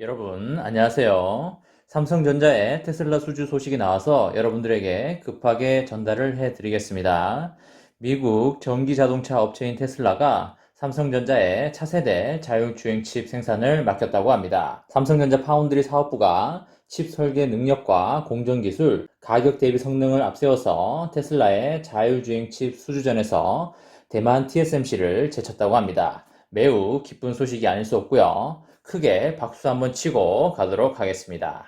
여러분, 안녕하세요. 삼성전자의 테슬라 수주 소식이 나와서 여러분들에게 급하게 전달을 해 드리겠습니다. 미국 전기 자동차 업체인 테슬라가 삼성전자의 차세대 자율주행 칩 생산을 맡겼다고 합니다. 삼성전자 파운드리 사업부가 칩 설계 능력과 공정 기술, 가격 대비 성능을 앞세워서 테슬라의 자율주행 칩 수주전에서 대만 TSMC를 제쳤다고 합니다. 매우 기쁜 소식이 아닐 수 없고요. 크게 박수 한번 치고 가도록 하겠습니다.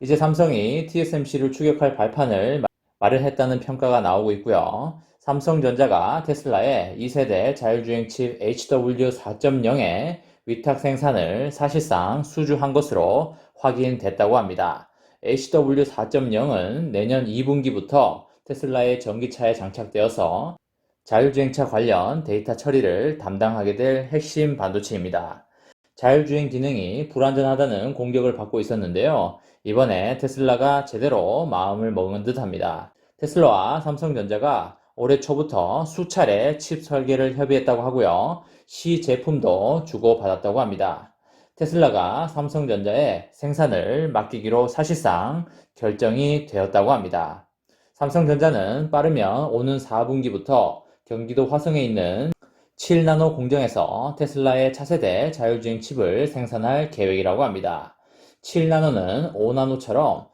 이제 삼성이 TSMC를 추격할 발판을 마련했다는 평가가 나오고 있고요. 삼성전자가 테슬라의 2세대 자율주행 칩 HW4.0의 위탁 생산을 사실상 수주한 것으로 확인됐다고 합니다. HW4.0은 내년 2분기부터 테슬라의 전기차에 장착되어서 자율주행차 관련 데이터 처리를 담당하게 될 핵심 반도체입니다. 자율주행 기능이 불완전하다는 공격을 받고 있었는데요. 이번에 테슬라가 제대로 마음을 먹은 듯 합니다. 테슬라와 삼성전자가 올해 초부터 수차례 칩 설계를 협의했다고 하고요. 시 제품도 주고받았다고 합니다. 테슬라가 삼성전자에 생산을 맡기기로 사실상 결정이 되었다고 합니다. 삼성전자는 빠르면 오는 4분기부터 경기도 화성에 있는 7나노 공정에서 테슬라의 차세대 자율주행 칩을 생산할 계획이라고 합니다. 7나노는 5나노처럼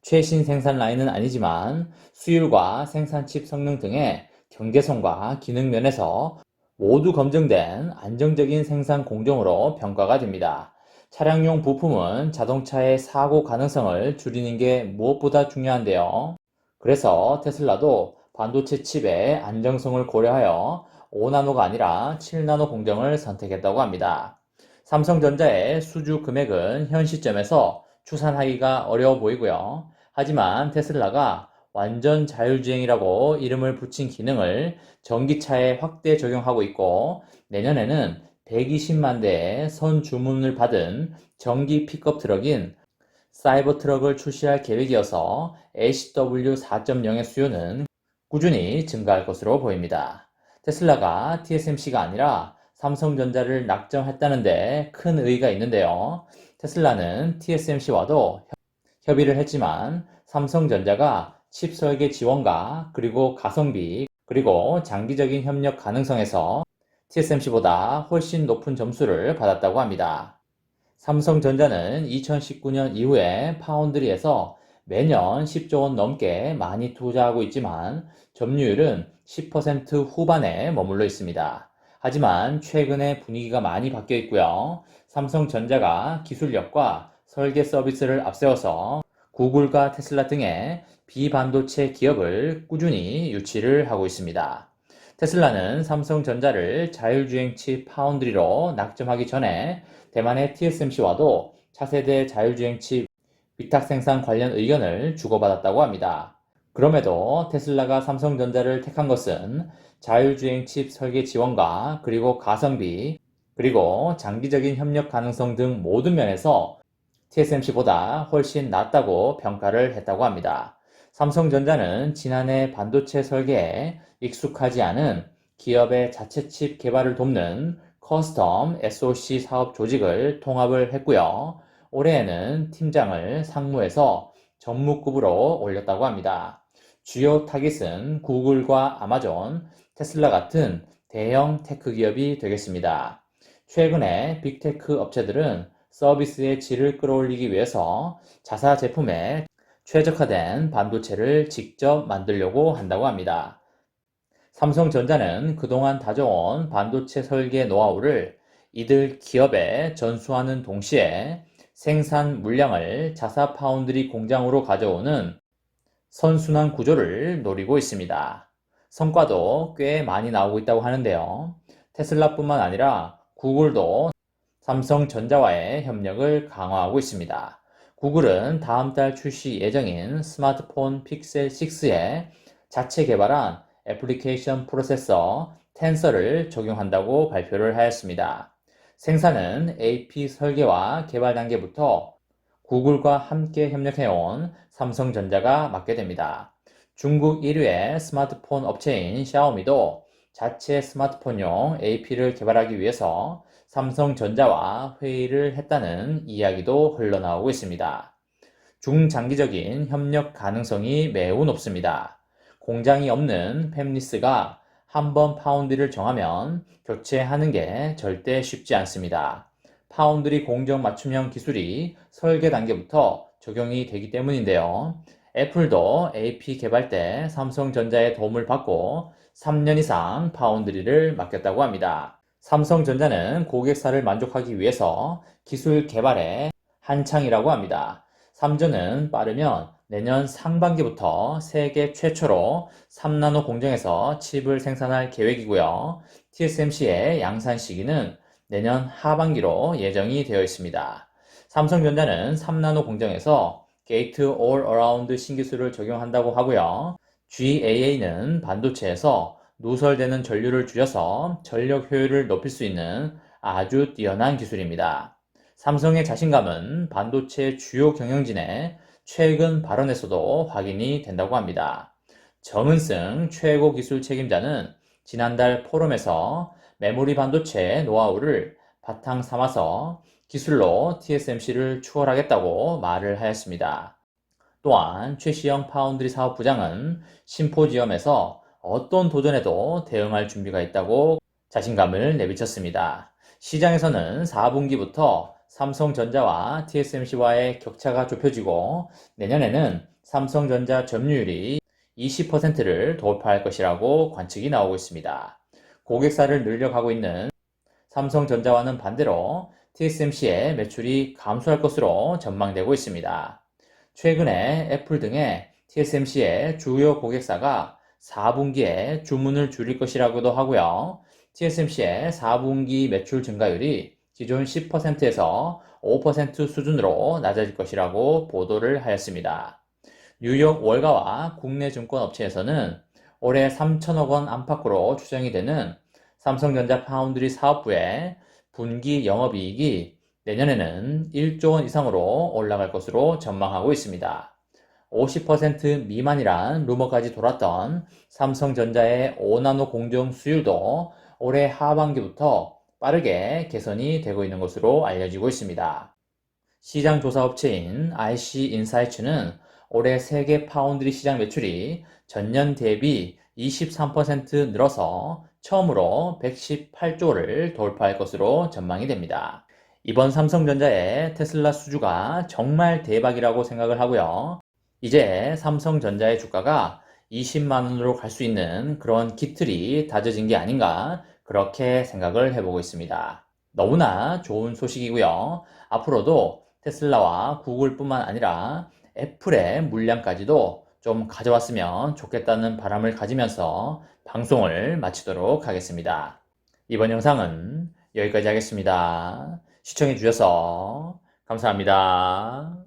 최신 생산 라인은 아니지만 수율과 생산 칩 성능 등의 경계성과 기능 면에서 모두 검증된 안정적인 생산 공정으로 평가가 됩니다. 차량용 부품은 자동차의 사고 가능성을 줄이는 게 무엇보다 중요한데요. 그래서 테슬라도 반도체 칩의 안정성을 고려하여 5나노가 아니라 7나노 공정을 선택했다고 합니다. 삼성전자의 수주 금액은 현 시점에서 추산하기가 어려워 보이고요. 하지만 테슬라가 완전 자율주행이라고 이름을 붙인 기능을 전기차에 확대 적용하고 있고 내년에는 120만 대의 선 주문을 받은 전기 픽업 트럭인 사이버 트럭을 출시할 계획이어서 HW4.0의 수요는 꾸준히 증가할 것으로 보입니다. 테슬라가 TSMC가 아니라 삼성전자를 낙점했다는데 큰 의의가 있는데요. 테슬라는 TSMC와도 협의를 했지만 삼성전자가 칩 설계 지원과 그리고 가성비 그리고 장기적인 협력 가능성에서 TSMC보다 훨씬 높은 점수를 받았다고 합니다. 삼성전자는 2019년 이후에 파운드리에서 매년 10조 원 넘게 많이 투자하고 있지만 점유율은 10% 후반에 머물러 있습니다. 하지만 최근에 분위기가 많이 바뀌어 있고요. 삼성전자가 기술력과 설계 서비스를 앞세워서 구글과 테슬라 등의 비반도체 기업을 꾸준히 유치를 하고 있습니다. 테슬라는 삼성전자를 자율주행 칩 파운드리로 낙점하기 전에 대만의 TSMC와도 차세대 자율주행 칩 위탁 생산 관련 의견을 주고받았다고 합니다. 그럼에도 테슬라가 삼성전자를 택한 것은 자율주행 칩 설계 지원과 그리고 가성비 그리고 장기적인 협력 가능성 등 모든 면에서 TSMC보다 훨씬 낫다고 평가를 했다고 합니다. 삼성전자는 지난해 반도체 설계에 익숙하지 않은 기업의 자체 칩 개발을 돕는 커스텀 SOC 사업 조직을 통합을 했고요. 올해에는 팀장을 상무에서 전무급으로 올렸다고 합니다. 주요 타깃은 구글과 아마존, 테슬라 같은 대형 테크 기업이 되겠습니다. 최근에 빅테크 업체들은 서비스의 질을 끌어올리기 위해서 자사 제품에 최적화된 반도체를 직접 만들려고 한다고 합니다. 삼성전자는 그동안 다져온 반도체 설계 노하우를 이들 기업에 전수하는 동시에 생산 물량을 자사 파운드리 공장으로 가져오는 선순환 구조를 노리고 있습니다. 성과도 꽤 많이 나오고 있다고 하는데요. 테슬라뿐만 아니라 구글도 삼성전자와의 협력을 강화하고 있습니다. 구글은 다음 달 출시 예정인 스마트폰 픽셀 6에 자체 개발한 애플리케이션 프로세서 텐서를 적용한다고 발표를 하였습니다. 생산은 AP 설계와 개발 단계부터 구글과 함께 협력해온 삼성전자가 맡게 됩니다. 중국 1위의 스마트폰 업체인 샤오미도 자체 스마트폰용 AP를 개발하기 위해서 삼성전자와 회의를 했다는 이야기도 흘러나오고 있습니다. 중장기적인 협력 가능성이 매우 높습니다. 공장이 없는 팹리스가 한 번 파운드리를 정하면 교체하는 게 절대 쉽지 않습니다. 파운드리 공정 맞춤형 기술이 설계 단계부터 적용이 되기 때문인데요. 애플도 AP 개발 때 삼성전자의 도움을 받고 3년 이상 파운드리를 맡겼다고 합니다. 삼성전자는 고객사를 만족하기 위해서 기술 개발에 한창이라고 합니다. 삼전은 빠르면 내년 상반기부터 세계 최초로 3나노 공정에서 칩을 생산할 계획이고요. TSMC의 양산 시기는 내년 하반기로 예정이 되어 있습니다. 삼성전자는 3나노 공정에서 게이트 올 어라운드 신기술을 적용한다고 하고요. GAA는 반도체에서 누설되는 전류를 줄여서 전력 효율을 높일 수 있는 아주 뛰어난 기술입니다. 삼성의 자신감은 반도체 주요 경영진의 최근 발언에서도 확인이 된다고 합니다. 정은승 최고 기술 책임자는 지난달 포럼에서 메모리 반도체 노하우를 바탕 삼아서 기술로 TSMC를 추월하겠다고 말을 하였습니다. 또한 최시영 파운드리 사업부장은 심포지엄에서 어떤 도전에도 대응할 준비가 있다고 자신감을 내비쳤습니다. 시장에서는 4분기부터 삼성전자와 TSMC와의 격차가 좁혀지고 내년에는 삼성전자 점유율이 20%를 돌파할 것이라고 관측이 나오고 있습니다. 고객사를 늘려가고 있는 삼성전자와는 반대로 TSMC의 매출이 감소할 것으로 전망되고 있습니다. 최근에 애플 등의 TSMC의 주요 고객사가 4분기에 주문을 줄일 것이라고도 하고요. TSMC의 4분기 매출 증가율이 기존 10%에서 5% 수준으로 낮아질 것이라고 보도를 하였습니다. 뉴욕 월가와 국내 증권 업체에서는 올해 3천억 원 안팎으로 추정이 되는 삼성전자 파운드리 사업부의 분기 영업이익이 내년에는 1조 원 이상으로 올라갈 것으로 전망하고 있습니다. 50% 미만이란 루머까지 돌았던 삼성전자의 5나노 공정 수율도 올해 하반기부터 빠르게 개선이 되고 있는 것으로 알려지고 있습니다. 시장 조사 업체인 IC 인사이츠는 올해 세계 파운드리 시장 매출이 전년 대비 23% 늘어서 처음으로 118조를 돌파할 것으로 전망이 됩니다. 이번 삼성전자의 테슬라 수주가 정말 대박이라고 생각을 하고요. 이제 삼성전자의 주가가 20만원으로 갈 수 있는 그런 기틀이 다져진 게 아닌가 그렇게 생각을 해보고 있습니다. 너무나 좋은 소식이고요. 앞으로도 테슬라와 구글뿐만 아니라 애플의 물량까지도 좀 가져왔으면 좋겠다는 바람을 가지면서 방송을 마치도록 하겠습니다. 이번 영상은 여기까지 하겠습니다. 시청해 주셔서 감사합니다.